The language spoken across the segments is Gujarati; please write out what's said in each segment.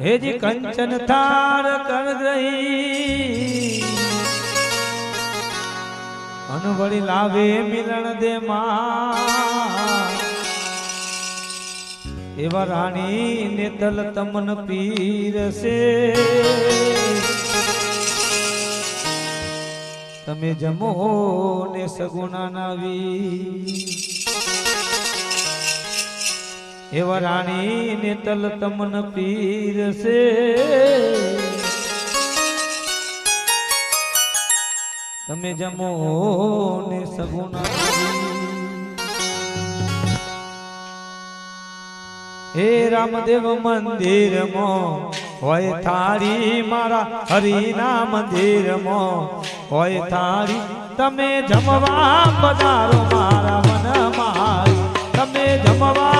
હેજી કંચન થાર કર ગઈ અનવળી લાવે મિલણ દે માં એવા રાણી ને દલ તમન પીરસે. તમે જમો ને સગુણા નાવી એવા રાણી ને તલ તમન પીરસે તમે જમો ને સગુના હે રામદેવ મંદિરમાં હોય થાળી મારા હરિના મંદિરમાં હોય થાળી. તમે જમવા પધારો મારા મન મારી. તમે જમવા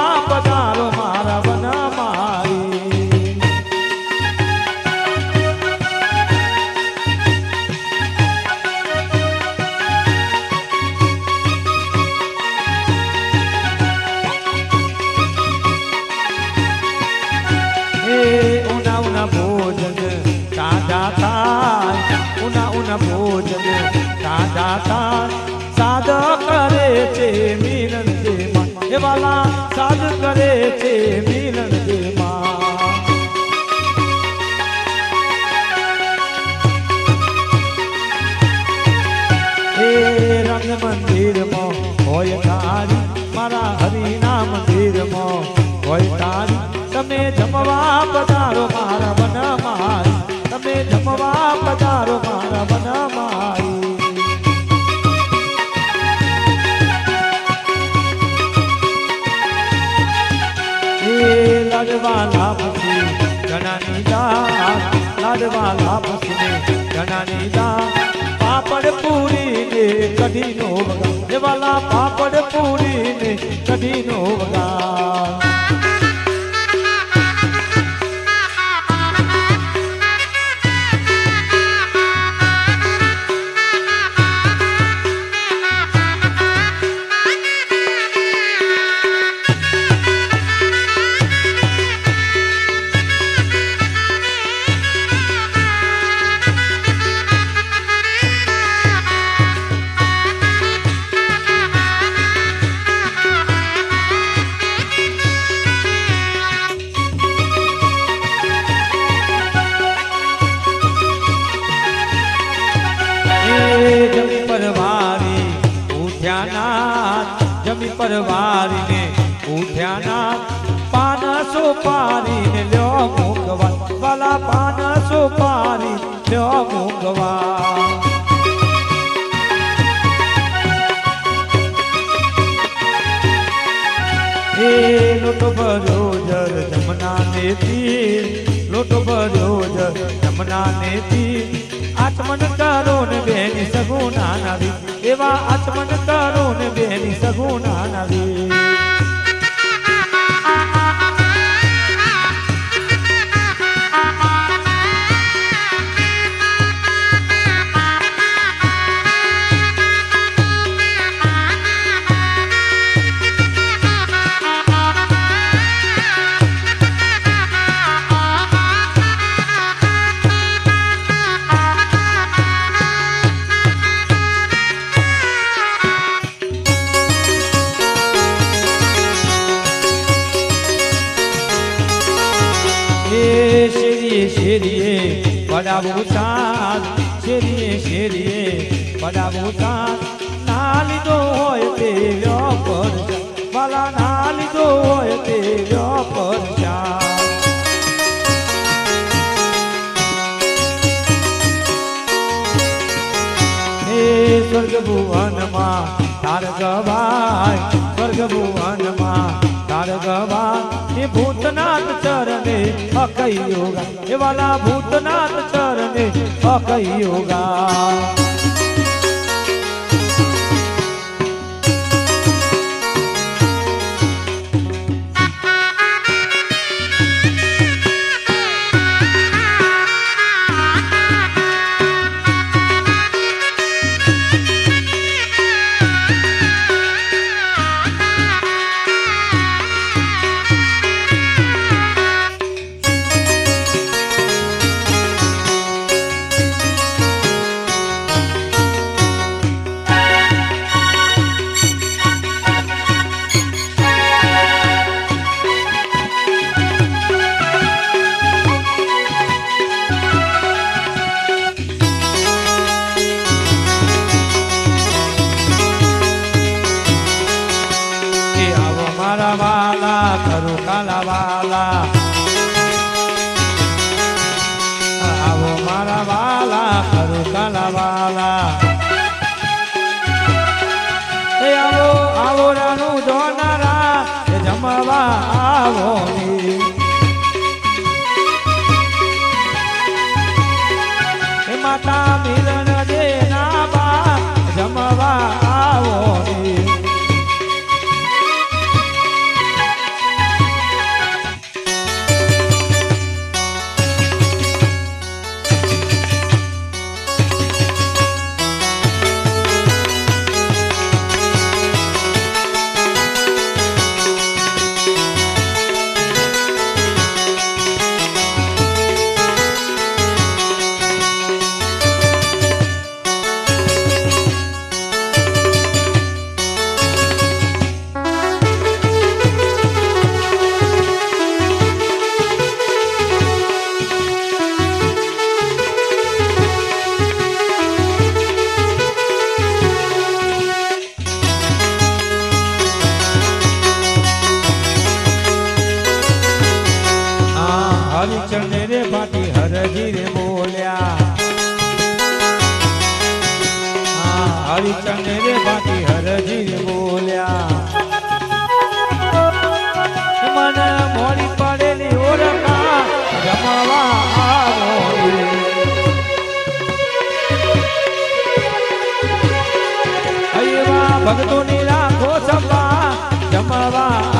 તાજા થાય ઉના ઉના ભોજન તાજા થાય સાદ કરે છે મિલન દેમાં એ વાલા, સાદ કરે છે મિલન દેમાં હે રંગ મંદિરમાં હોય તારી, મારા લાડવાલા લાભશે ગણાની દાળ, લાડવા લાભશે ગણાની દાળ. પાપડ પૂરી ને કઢી નો વગા એ વાલા પાપડ પૂરી ને કઢી નો ઉઠ્યાનાથ જમી પરવારીને ઉઠ્યાનાથ પાન સુપારીને લ્યો મૂકવા વાલા પાન સુપારી લ્યો મૂકવા એ લોટો ભર્યો જર જમના ને તીર લોટો ભર્યો જર જમના ને તીર આચમન કરો ને બેની સગુણા નાવી એવા આચમન કરો ને બેની સગુણા નાવી પડાવું સાત શેરીએ શેરીએ પડાવું સાત ના લીધો હોય તે વ્યાપર વાલા ના લીધો હોય તે વ્યાપર સ્વર્ગ ભુવનમાં તાર ગવાય સ્વર્ગ ભુવનમાં તાર ગવાય. એ ભૂતનાથ ચરણે અકઈ યોગા એ વાલા ભૂતનાથ ચરણે અકઈ યોગા કાલા વાલા આવો મારા વાલા કરું કાલા વાલા આવો આવો રાનું જોનારા જમવા આવો માતા આ રે ભાટી હરજી રે બોલ્યા. હરિચંદ રે ભાટી હરજી રે બોલ્યા. મને મોડી પડેલી ઓળખા રાખો સભા જમવા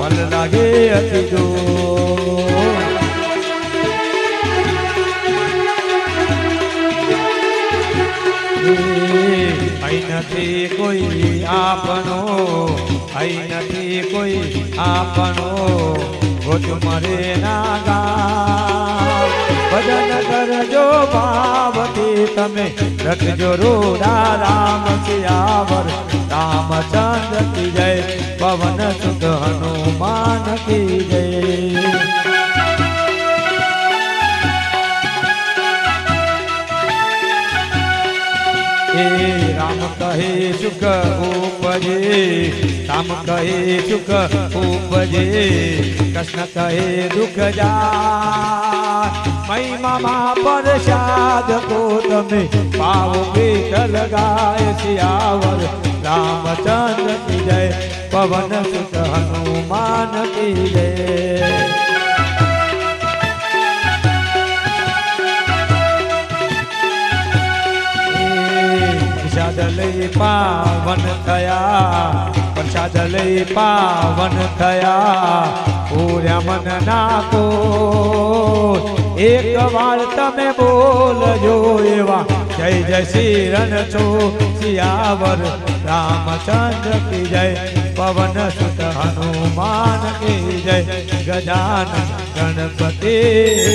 મન લાગે અતિ અહીં નથી કોઈ આપણો અહીં નથી કોઈ આપણો ગોટ મરે ના ગા કરજો ભાવથી તમે, રખજો રોડા રામ સિયાવર રામચંદ્ર જય પવન સુખ સુખ ઉપજે રામ કહે સુખ ઉપજે, કૃષ્ણ કહે દુઃખ જા. મહિમા પરસાદ કો તમે પાવ પેટ લગાય શિયાવર. રામચંદ્ર કી જય, પવન સુત હનુમાન જય. પ્રસાદ લઈ પાવન થયા પ્રસાદ લઈ પાવન થયા પૂર્યા મન નાખો એક વાર તમે બોલજો એવા જય જય શ્રી રણ છો સિયાવર રામચંદ્ર કી જય પવન સુત હનુમાન કી જય ગજાનન ગણપતિ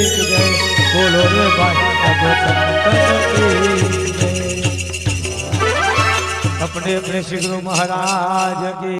કી જય બોલો રે ભાઈ સબ સંતન કી જય अपने अपने श्री गुरु महाराज की